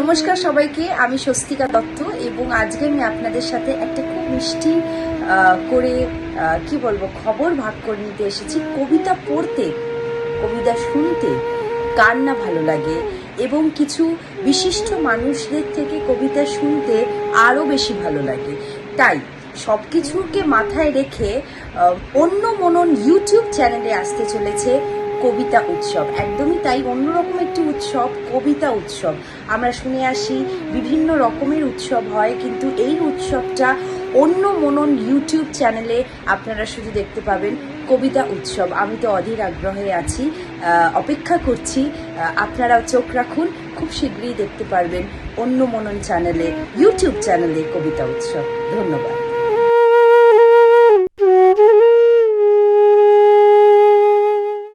নমস্কার সবাইকে, আমি স্বস্তিকা দত্ত এবং আজকে আমি আপনাদের সাথে একটা খুব মিষ্টি করে কি বলব, খবর ভাগ করে নিতে এসেছি। কবিতা পড়তে, কবিতা শুনতে কার না ভালো লাগে এবং কিছু বিশিষ্ট মানুষদের থেকে কবিতা শুনতে আরও বেশি ভালো লাগে। তাই সব কিছুকে মাথায় রেখে অন্য মনন ইউটিউব চ্যানেলে আসতে চলেছে কবিতা উৎসব। একদমই তাই অন্যরকম একটি উৎসব কবিতা উৎসব। আমরা শুনে আসি বিভিন্ন রকমের উৎসব হয় কিন্তু এই উৎসবটা অন্য মনন ইউটিউব চ্যানেলে আপনারা শুধু দেখতে পাবেন কবিতা উৎসব। আমি তো অধীর আগ্রহে আছি অপেক্ষা করছি আহ, আপনারাও চোখ রাখুন খুব শীঘ্রই দেখতে পারবেন অন্য মনন চ্যানেলে ইউটিউব চ্যানেলে কবিতা উৎসব। ধন্যবাদ।